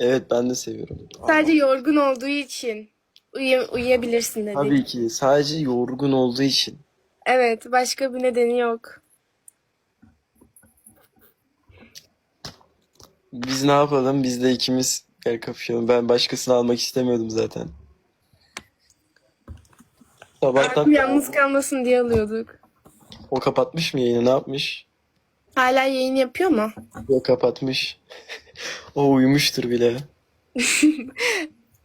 Evet ben de seviyorum. Sadece yorgun olduğu için uyu- uyuyabilirsin dedi. Tabii ki sadece yorgun olduğu için. Evet, başka bir nedeni yok. Biz ne yapalım? Biz de ikimiz gel kapışalım. Ben başkasını almak istemiyordum zaten. Sabahtan Abim yalnız kalmasın diye alıyorduk. o kapatmış mı yayını? Ne yapmış? Hala yayın yapıyor mu? O kapatmış. O uyumuştur bile.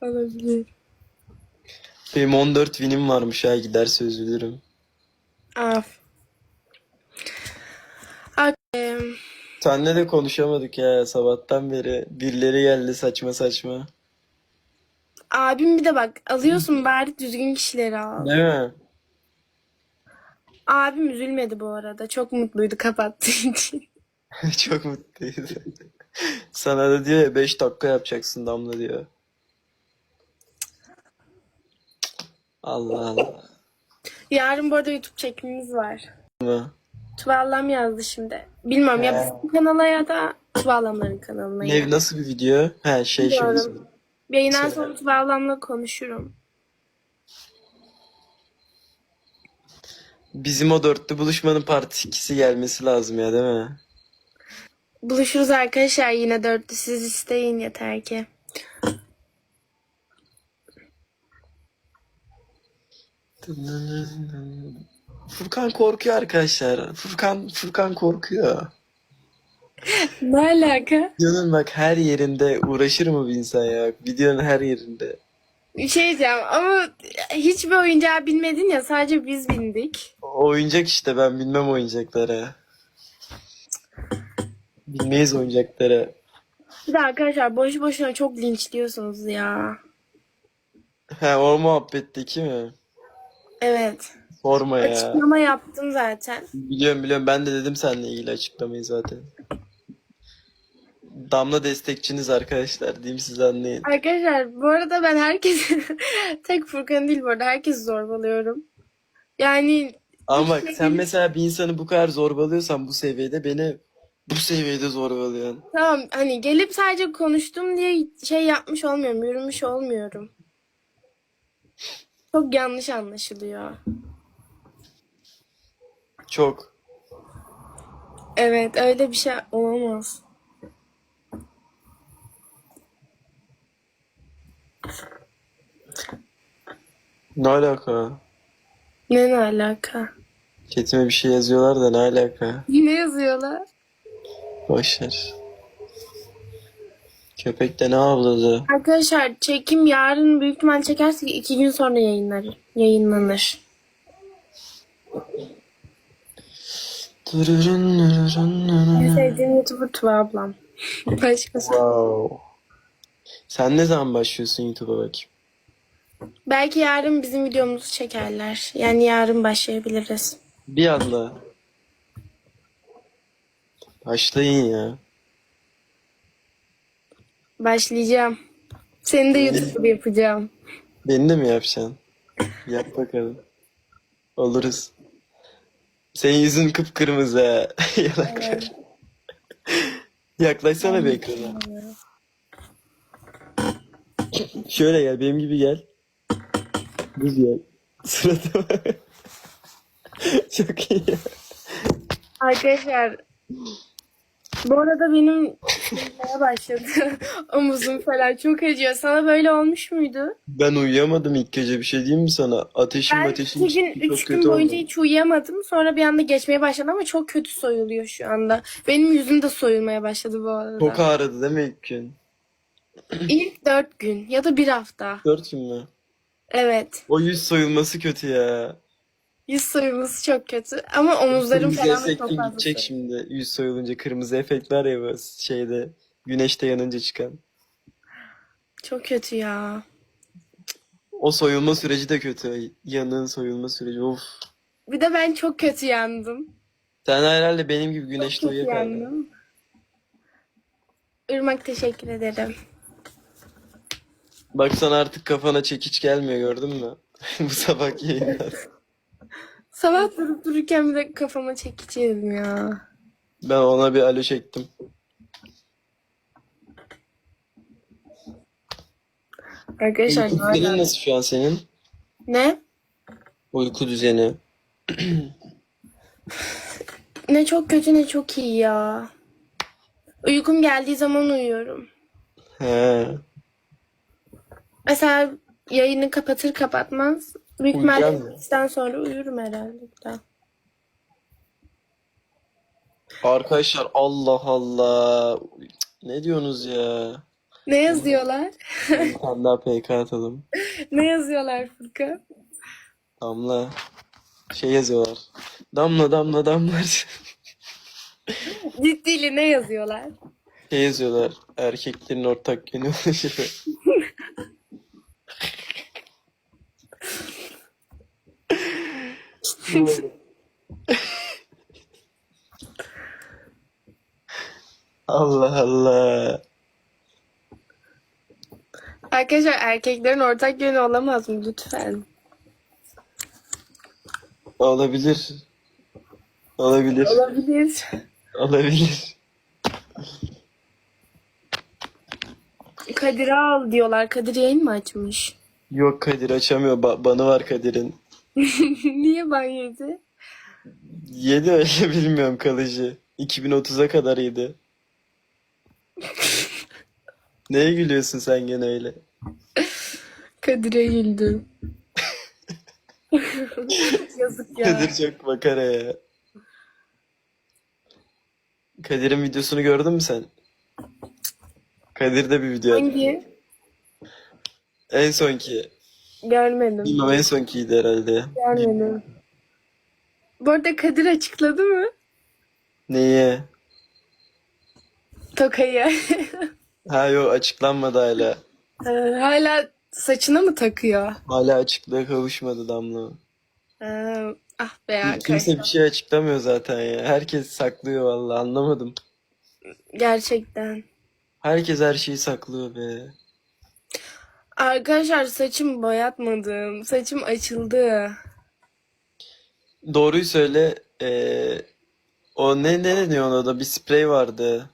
Olabilir. Benim 14 winim varmış ha giderse üzülürüm. Af. Em, Senle de konuşamadık ya sabahtan beri. Birileri geldi saçma saçma. Abim bir de bak alıyorsun bari düzgün kişileri al. Değil mi? Abim üzülmedi bu arada. Çok mutluydu kapattığı için. Çok mutluydu. Sana da diyor ya 5 dakika yapacaksın Damla diyor. Allah Allah. Yarın bu arada YouTube çekimimiz var. Ama Tuvallam yazdı şimdi. Bilmem ya bizim kanala ya da Tuvallamların kanalına. Ne, ya. nasıl bir video? He şey şimdi. Bilmiyorum. Yayından sonra Tuvallam'la konuşurum. Bizim o dörtlü buluşmanın part 2'si gelmesi lazım ya değil mi? Buluşuruz arkadaşlar yine dörtlü. Siz isteyin yeter ki. Furkan korkuyor arkadaşlar. Furkan Furkan korkuyor. Ne alaka? Videonun bak her yerinde uğraşır mı bir insan ya? Videonun her yerinde. Bir şey diyeceğim ama hiçbir oyuncağı bilmedin ya sadece biz bindik. Oyuncak işte ben bilmem oyuncakları. Bilmeyiz oyuncakları. Bir de arkadaşlar boş boşuna çok linçliyorsunuz ya. He o muhabbetteki mi? Evet. Sorma ya. Açıklama yaptım zaten. Biliyorum biliyorum ben de dedim seninle ilgili açıklamayı zaten. Damla destekçiniz arkadaşlar diyeyim size anlayın. Arkadaşlar bu arada ben herkesi tek Furkan değil bu arada herkesi zorbalıyorum. Yani Ama bak sen mesela bir insanı bu kadar zorbalıyorsan bu seviyede beni bu seviyede zorbalıyorsun. tamam hani gelip sadece konuştum diye şey yapmış olmuyorum, yürümüş olmuyorum. Çok yanlış anlaşılıyor. Çok. Evet öyle bir şey olamaz. Ne alaka? Ne ne alaka? Chatime bir şey yazıyorlar da ne alaka? Yine yazıyorlar. Boşver. Köpek de ne avladı? Arkadaşlar çekim yarın büyük ihtimal çekersek iki gün sonra yayınlar, yayınlanır. En sevdiğim YouTuber Tuva ablam. Başkası. Wow. Sen ne zaman başlıyorsun YouTube'a bakayım? Belki yarın bizim videomuzu çekerler. Yani yarın başlayabiliriz. Bir anda. Başlayın ya. Başlayacağım. Seni de YouTuber yapacağım. Beni de mi yapacaksın? Yap bakalım. Oluruz. Senin yüzün kıpkırmızı ha. Yanak. Yaklaşsana bir ekrana. Şöyle gel, benim gibi gel. Düz gel. Suratıma. Çok iyi. Arkadaşlar bu arada benim bilmeye başladı. Omuzum falan çok acıyor. Sana böyle olmuş muydu? Ben uyuyamadım ilk gece bir şey diyeyim mi sana? Ateşim Ben ateşim iki gün, çok üç gün kötü boyunca oldum. hiç uyuyamadım. Sonra bir anda geçmeye başladı ama çok kötü soyuluyor şu anda. Benim yüzüm de soyulmaya başladı bu arada. Çok ağrıdı değil mi ilk gün? İlk dört gün ya da bir hafta. Dört gün mü? Evet. O yüz soyulması kötü ya. Yüz soyulması çok kötü. Ama omuzlarım Kırmızı falan da çok efektin fazla gidecek şimdi. Yüz soyulunca kırmızı efekt var ya bu şeyde. Güneşte yanınca çıkan. Çok kötü ya. O soyulma süreci de kötü. Yanığın soyulma süreci. Of. Bir de ben çok kötü yandım. Sen herhalde benim gibi güneşte Çok kötü uyuyakaldın. yandım. Irmak teşekkür ederim. Bak sana artık kafana çekiç gelmiyor gördün mü? Bu sabah yayından. Sabah durup dururken bir de kafama çekiç yedim ya. Ben ona bir alo çektim. Arkadaşlar Uyku düzenin nasıl şu an senin? Ne? Uyku düzeni. Ne çok kötü ne çok iyi ya. Uykum geldiği zaman uyuyorum. He. Mesela yayını kapatır kapatmaz. Büyük ihtimalle sizden sonra uyurum herhalde. bir daha. Arkadaşlar Allah Allah. Ne diyorsunuz ya? Ne yazıyorlar? Bir tane daha PK atalım. Ne yazıyorlar Furkan? Damla. Şey yazıyorlar. Damla damla damlar. Ciddiyle ne yazıyorlar? Şey yazıyorlar. Erkeklerin ortak yönü Allah Allah. Arkadaşlar erkeklerin ortak yönü olamaz mı lütfen? Olabilir. Olabilir. Olabilir. Olabilir. Kadir'i al diyorlar. Kadir yayın mı açmış? Yok Kadir açamıyor. Ba- banı var Kadir'in. Niye ban yedi? Yedi öyle bilmiyorum kalıcı. 2030'a kadar yedi. Neye gülüyorsun sen gene öyle? Kadir'e güldüm. Yazık ya. Kadir çok makara ya. Kadir'in videosunu gördün mü sen? Kadir de bir video. Hangi? En sonki. Görmedim. Bilmem en sonkiydi herhalde. Görmedim. Bu arada Kadir açıkladı mı? Neye? Tokayı. Ha yok açıklanmadı hala. Ee, Hala saçına mı takıyor? Hala açıklığa kavuşmadı Damla. Ee, ah be. Kimse bir şey açıklamıyor zaten ya. Herkes saklıyor vallahi anlamadım. Gerçekten. Herkes her şeyi saklıyor be. Arkadaşlar saçım boyatmadım. Saçım açıldı. Doğruyu söyle. Ee, o ne ne deniyor ona da bir sprey vardı.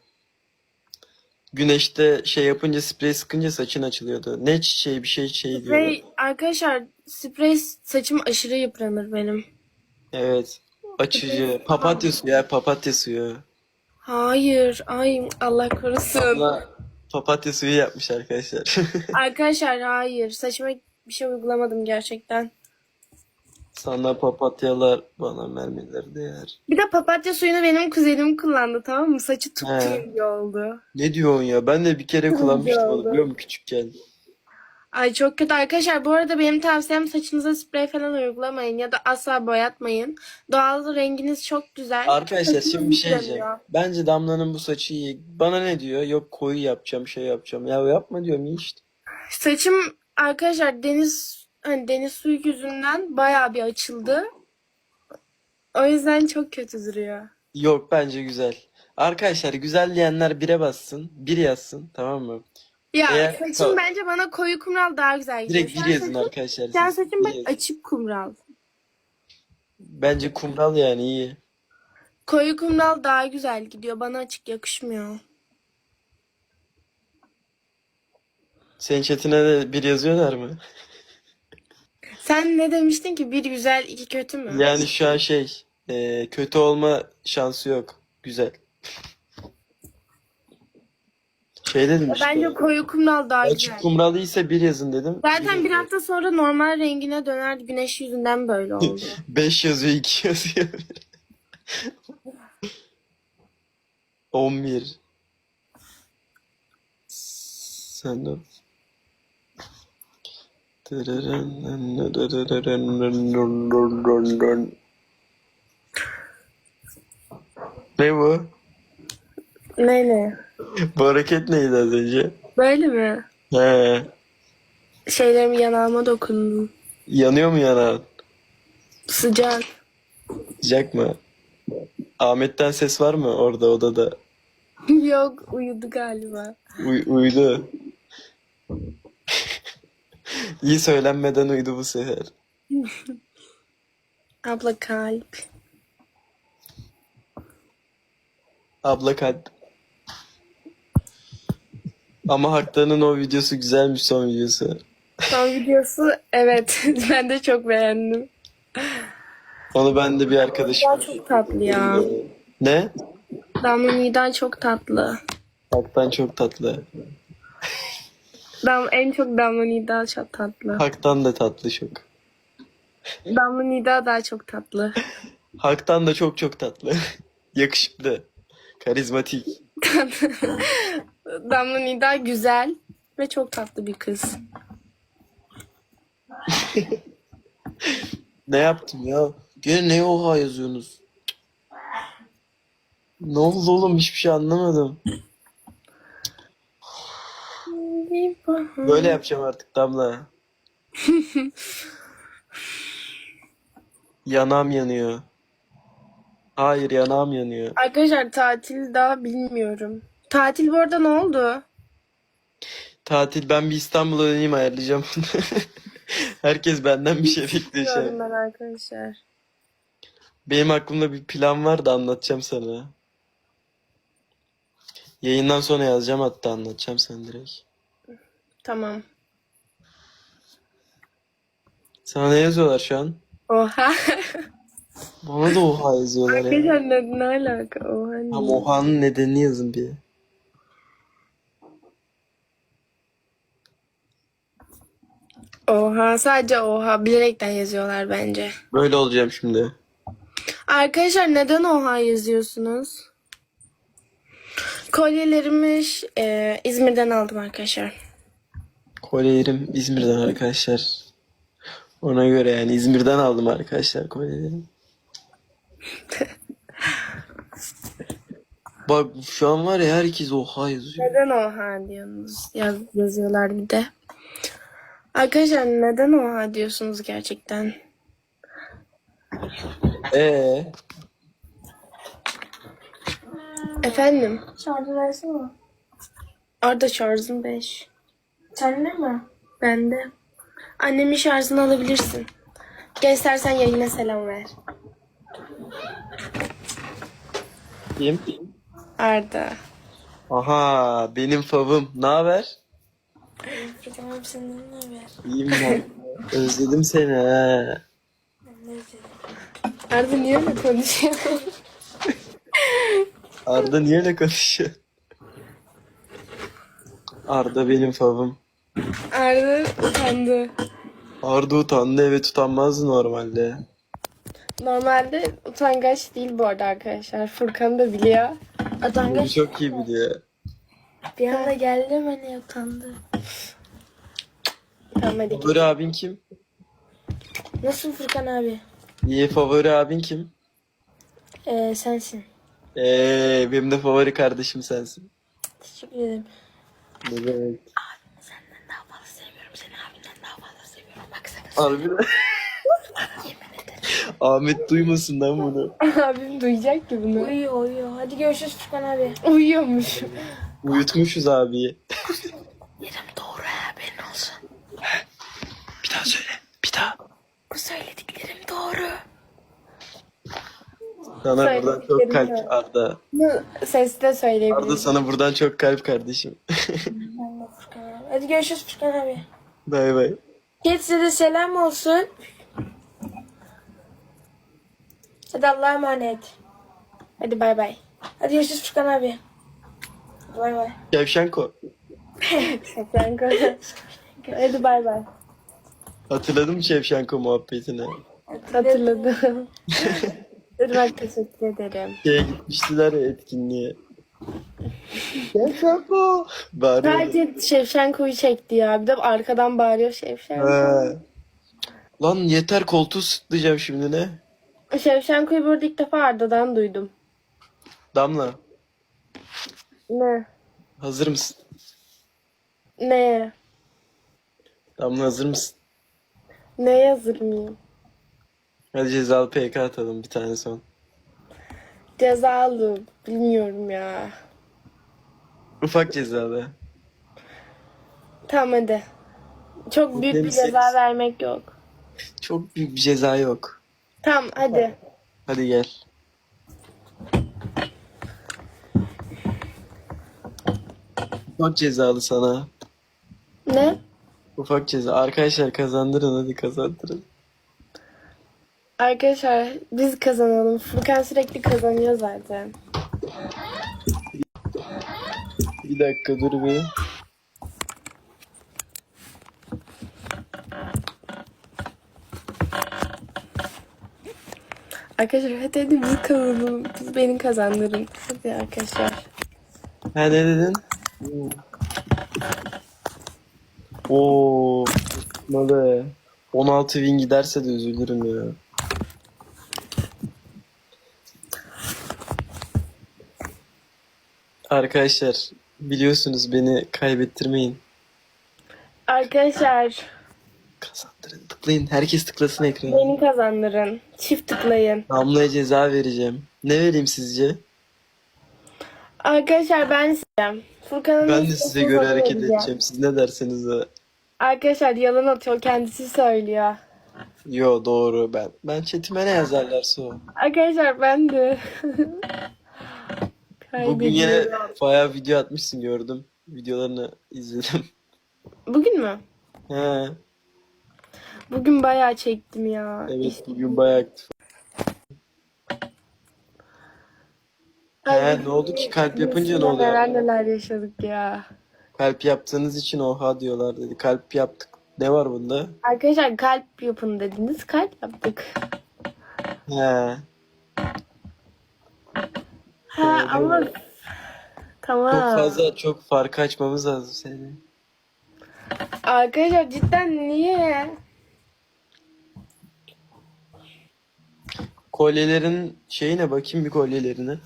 Güneşte şey yapınca sprey sıkınca saçın açılıyordu. Ne çiçeği bir şey diyorlar. Sprey, arkadaşlar sprey saçım aşırı yıpranır benim. Evet. Açıcı. Papatya suyu ya papatya suyu. Hayır. Ay Allah korusun. Ama papatya suyu yapmış arkadaşlar. Arkadaşlar hayır. Saçıma bir şey uygulamadım gerçekten. Sana papatyalar bana mermiler değer. Bir de papatya suyunu benim kuzenim kullandı tamam mı? Saçı He. tuttuğu oldu. Ne diyorsun ya? Ben de bir kere kullanmıştım oldu. onu biliyor musun küçükken. Ay çok kötü arkadaşlar. Bu arada benim tavsiyem saçınıza sprey falan uygulamayın ya da asla boyatmayın. Doğal renginiz çok güzel. Arkadaşlar şimdi bir şey diyeceğim. Bence Damla'nın bu saçı iyi. Bana ne diyor? Yok koyu yapacağım, şey yapacağım. Ya yapma diyorum iyi işte. Saçım arkadaşlar deniz hani deniz suyu yüzünden bayağı bir açıldı. O yüzden çok kötü duruyor. Yok bence güzel. Arkadaşlar güzel diyenler bire bassın. Bir yazsın tamam mı? Ya Eğer- saçım tamam. bence bana koyu kumral daha güzel gidiyor. Direkt bir yazın arkadaşlar. Saçım Bir bak yazın. açık kumral. Bence kumral yani iyi. Koyu kumral daha güzel gidiyor. Bana açık yakışmıyor. Senin chatine de bir yazıyorlar mı? Sen ne demiştin ki? Bir güzel, iki kötü mü? Yani şu an şey e, kötü olma şansı yok. Güzel. Şey dedim işte. Bence koyu kumral daha Açık güzel. kumral iyiyse bir yazın dedim. Zaten bir hafta sonra normal rengine döner. Güneş yüzünden böyle oldu. 5 yazıyor 2 yazıyor. 11 Sen de Ne bu? Neyle? Bu hareket neydi az önce? Böyle mi? He. Şeylerim yanağıma dokundum. Yanıyor mu yanağın? Sıcak. Sıcak mı? Ahmet'ten ses var mı orada odada? Yok uyudu galiba. Uy- uyudu. İyi söylenmeden uyudu bu sefer. Abla kalp. Abla kalp. Ama Haktan'ın o videosu güzelmiş son videosu. Son videosu evet ben de çok beğendim. Onu ben de bir arkadaşım. Nida çok tatlı ya. Ne? Damla Nida çok tatlı. Haktan çok tatlı. Dam en çok Damla Nida çok tatlı. Haktan da tatlı çok. Damla Nida daha çok tatlı. Haktan da çok çok tatlı. Yakışıklı. Karizmatik. Damla Nida güzel ve çok tatlı bir kız. Ne yaptım ya? Gene ne oha yazıyorsunuz? Ne oldu oğlum hiçbir şey anlamadım. Böyle yapacağım artık Damla. yanağım yanıyor. Hayır yanağım yanıyor. Arkadaşlar tatil daha bilmiyorum. Tatil bu arada ne oldu? Tatil ben bir İstanbul'a döneyim ayarlayacağım. Herkes benden bir şey bekliyor şu an. Bilmiyorum ben arkadaşlar. Benim aklımda bir plan var da anlatacağım sana. Yayından sonra yazacağım hatta anlatacağım sana direkt. Tamam. Sana ne yazıyorlar şu an? Oha. Bana da oha yazıyorlar ya. Arkadaşlar ne, ne alaka? Oha ne? Tam ohanın nedenini yazın bir. Oha sadece oha bilerekten yazıyorlar bence. Böyle olacağım şimdi. Arkadaşlar neden oha yazıyorsunuz? Kolyelerimi e, İzmir'den aldım arkadaşlar. Kolyelerim İzmir'den arkadaşlar. Ona göre yani İzmir'den aldım arkadaşlar kolyelerimi. Bak şu an var ya herkes oha yazıyor. Neden oha diyorsunuz? Yaz, yazıyorlar bir de. Arkadaşlar neden oha diyorsunuz gerçekten? Ee, Efendim? Şarjı versene. Arda şarjım 5. Sende mi? Bende. Annemin şarjını alabilirsin. Gel istersen yayına selam ver. kim? Arda. Aha benim favım. Ne haber? Abi senden ne haber? İyiyim ben. Özledim seni ha. Arda niye öyle konuşuyor? Arda niye öyle konuşuyor? Arda benim favım. Arda utandı. Arda utandı evet utanmazdı normalde. Normalde utangaç değil bu arada arkadaşlar. Furkan da biliyor. Bunu Utangaç çok iyi biliyor. bir anda geldi beni utandı. Tamam hadi. Favori abin kim? Nasıl Furkan abi? Niye favori abin kim? Ee, sensin. Eee benim de favori kardeşim sensin. Teşekkür ederim. Ne demek? Senden daha fazla seviyorum seni abinden daha fazla seviyorum. Bak sakın. Harbiden. Ahmet duymasın lan bunu. Abim duyacak ki bunu. Uyuyor uyuyor. Hadi görüşürüz Furkan abi. Uyuyormuş. Uyutmuşuz abiyi. Yerim doğru ha haberin olsun. Bir daha söyle. Bir daha. Bu söylediklerim doğru. Sana Söyle, buradan çok kalp ya. Arda. De Arda söyleyebilirim. sana buradan çok kalp kardeşim. Furkan abi. Hadi görüşürüz Furkan abi. bay bay. Size de selam olsun. Hadi Allah'a emanet. Hadi bay bay. Hadi görüşürüz Furkan abi. Bay bay. Şevşenko. Konuş. Hadi bay bay. Hatırladın mı Şevşenko muhabbetini? Hatırladım. Irmak teşekkür ederim. Şeye gitmiştiler ya etkinliğe. Şevşenko. Bağırıyor. Sadece Şevşenko'yu çekti ya. Bir de arkadan bağırıyor Şevşenko. He. Lan yeter koltuğu sıtlayacağım şimdi ne? Şevşenko'yu burada ilk defa Arda'dan duydum. Damla Ne? hazır mısın? Ne? Damla hazır mısın? Neye hazır mıyım? Hadi cezalı PK atalım bir tane son. Cezalı. Bilmiyorum ya. Ufak cezalı. Tamam hadi. Çok büyük bir Demişsek- ceza vermek yok. Çok büyük bir ceza yok. Tamam hadi. Hadi gel. Ufak cezalı sana. Ne? Ufak ceza. Arkadaşlar kazandırın hadi kazandırın. Arkadaşlar biz kazanalım. Furkan sürekli kazanıyor zaten. Bir dakika dur bir. Arkadaşlar hadi hadi biz kazanalım. Biz beni kazandırın. Hadi arkadaşlar. Ha ne dedin? Oo. Malı. 16 win giderse de üzülürüm ya. Arkadaşlar biliyorsunuz beni kaybettirmeyin. Arkadaşlar Kazandırın. Tıklayın. Herkes tıklasın ekrana. beni kazandırın. Çift tıklayın. Damlaya ceza vereceğim. Ne vereyim sizce? Arkadaşlar ben size Furkan'ın Ben de size göre hareket edeceğim. edeceğim. Siz ne derseniz de. Arkadaşlar yalan atıyor kendisi söylüyor. Yo doğru ben. Ben chatime ne yazarlarsa o. Arkadaşlar ben de Bugün yine bayağı video atmışsın gördüm. Videolarını izledim. Bugün mü? He, Bugün bayağı çektim ya. evet bugün bayağı aktif. He, ne oldu ki kalp yapınca ne oluyor? Neler neler yaşadık ya. Kalp yaptığınız için oha diyorlar dedi. Kalp yaptık. Ne var bunda? Arkadaşlar kalp yapın dediniz. Kalp yaptık. He. Ha ama tamam. Çok fazla çok fark açmamız lazım senin. Arkadaşlar cidden niye? Kolyelerin şeyine bakayım bir kolyelerine.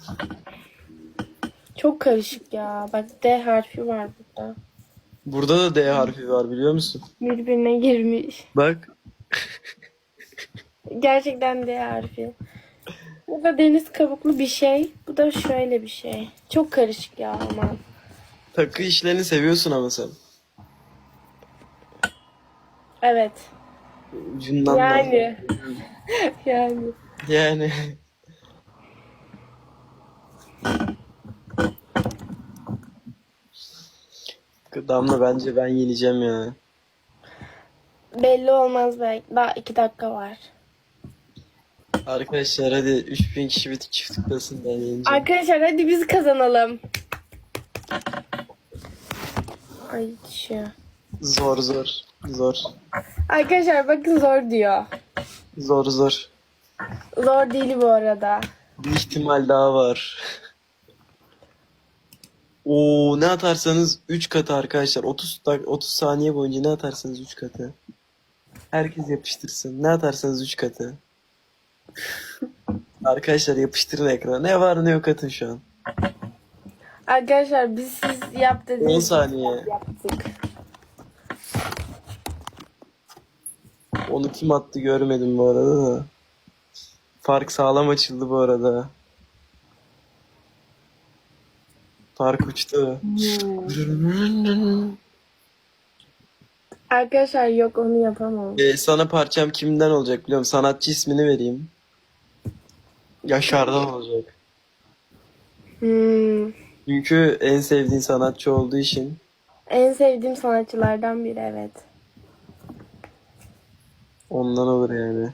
Çok karışık ya. Bak D harfi var burada. Burada da D harfi var biliyor musun? Birbirine girmiş. Bak. Gerçekten D harfi. Bu da deniz kabuklu bir şey. Bu da şöyle bir şey. Çok karışık ya aman. Takı işlerini seviyorsun ama sen. Evet. Ucundan da. Yani. yani. Yani. Damla bence ben yeneceğim ya. Belli olmaz belki. Daha iki dakika var. Arkadaşlar hadi 3000 kişi bir çift tıklasın ben yeneceğim. Arkadaşlar hadi biz kazanalım. Ay düşüyor. Zor zor. Zor. Arkadaşlar bakın zor diyor. Zor zor. Zor değil bu arada. Bir ihtimal daha var. Oo ne atarsanız 3 katı arkadaşlar. 30 dak 30 saniye boyunca ne atarsanız 3 katı. Herkes yapıştırsın. Ne atarsanız 3 katı. Arkadaşlar yapıştırın ekrana. Ne var ne yok atın şu an. Arkadaşlar biz siz yap 10 dediğiniz saniye. yaptık. Onu kim attı görmedim bu arada da. Fark sağlam açıldı bu arada. Fark uçtu. Arkadaşlar yok onu yapamam. Ee, sana parçam kimden olacak biliyor musun? Sanatçı ismini vereyim. Yaşar'dan olacak. Hmm. Çünkü en sevdiğin sanatçı olduğu için En sevdiğim sanatçılardan biri evet. ondan olur yani.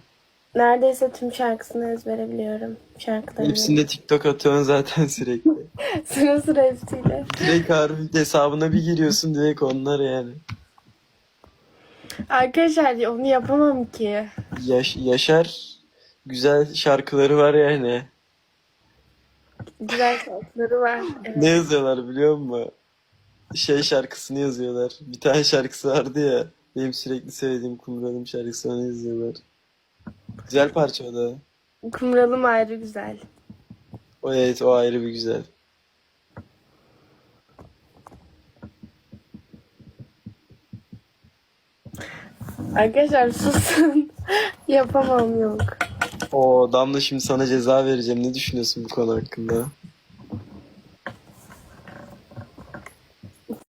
Neredeyse tüm şarkısını ezbere biliyorum. Şarkılarını. Hepsinde TikTok atıyorsun zaten sürekli. sıra sıra hepsiyle. direkt harbi hesabına bir giriyorsun direkt onlar yani. Arkadaşlar onu yapamam ki. Yaş Yaşar güzel şarkıları var yani. Güzel şarkıları var. Evet. Ne yazıyorlar biliyor musun? Şey şarkısını yazıyorlar. Bir tane şarkısı vardı ya. Benim sürekli söylediğim Kumralım şarkısı onu yazıyorlar. Güzel parça o da. Kumralım ayrı güzel. O evet o ayrı bir güzel. Arkadaşlar susun. yapamam yok. O Damla şimdi sana ceza vereceğim. Ne düşünüyorsun bu konu hakkında?